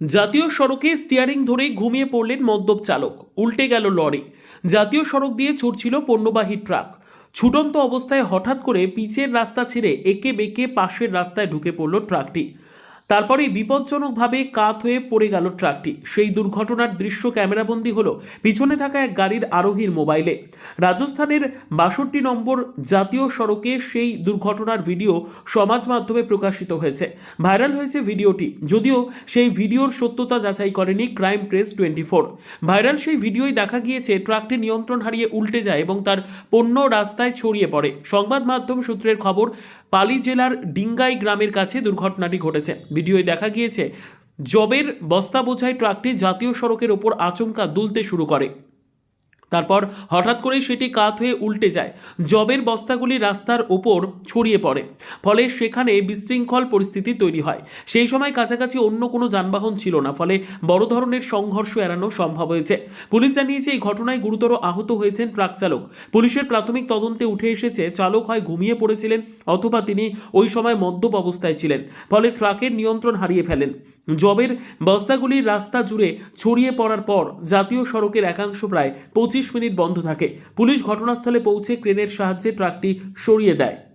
জাতীয় সড়কে স্টিয়ারিং ধরে ঘুমিয়ে পড়লেন মদ্যপ চালক। উল্টে গেল লরি। জাতীয় সড়ক দিয়ে ছুটছিল পণ্যবাহী ট্রাক। ছুটন্ত অবস্থায় হঠাৎ করে পিচের রাস্তা ছেড়ে একে বেঁকে পাশের রাস্তায় ঢুকে পড়ল ট্রাকটি। তারপরে বিপজ্জনকভাবে কাত হয়ে পড়ে গেল ট্রাকটি। সেই দুর্ঘটনার দৃশ্য ক্যামেরাবন্দি হলো পিছনে থাকা এক গাড়ির আরোহীর মোবাইলে। রাজস্থানের বাষট্টি নম্বর জাতীয় সড়কে সেই দুর্ঘটনার ভিডিও সমাজ মাধ্যমে প্রকাশিত হয়েছে। ভাইরাল হয়েছে ভিডিওটি। যদিও সেই ভিডিওর সত্যতা যাচাই করেনি crime press twenty four viral সেই ভিডিওয় দেখা গিয়েছে, ট্রাকটি নিয়ন্ত্রণ হারিয়ে উল্টে যায় এবং তার পণ্য রাস্তায় ছড়িয়ে পড়ে। সংবাদ মাধ্যম সূত্রের খবর, পালি জেলার ডিঙ্গাই গ্রামের কাছে দুর্ঘটনাটি ঘটেছে। ভিডিওয় দেখা গিয়েছে জবের বস্তা বোঝাই ট্রাকটি জাতীয় সড়কের ওপর আচমকা দুলতে শুরু করে। তারপর হঠাৎ করেই সেটি কাত হয়ে উল্টে যায়। জবের বস্তাগুলি রাস্তার ওপর ছড়িয়ে পড়ে। ফলে সেখানে বিশৃঙ্খল পরিস্থিতি তৈরি হয়। সেই সময় কাছাকাছি অন্য কোনো যানবাহন ছিল না, ফলে বড় ধরনের সংঘর্ষ এড়ানো সম্ভব হয়েছে। পুলিশ জানিয়েছে, এই ঘটনায় গুরুতর আহত হয়েছেন ট্রাক চালক। পুলিশের প্রাথমিক তদন্তে উঠে এসেছে, চালক হয় ঘুমিয়ে পড়েছিলেন, অথবা তিনি ওই সময় মদ্যপ অবস্থায় ছিলেন, ফলে ট্রাকের নিয়ন্ত্রণ হারিয়ে ফেলেন। জবের বস্তাগুলি রাস্তা জুড়ে ছড়িয়ে পড়ার পর জাতীয় সড়কের একাংশ প্রায় পঁচিশ মিনিট বন্ধ থাকে। পুলিশ ঘটনাস্থলে পৌঁছে ক্রেনের সাহায্যে ট্রাকটি সরিয়ে দেয়।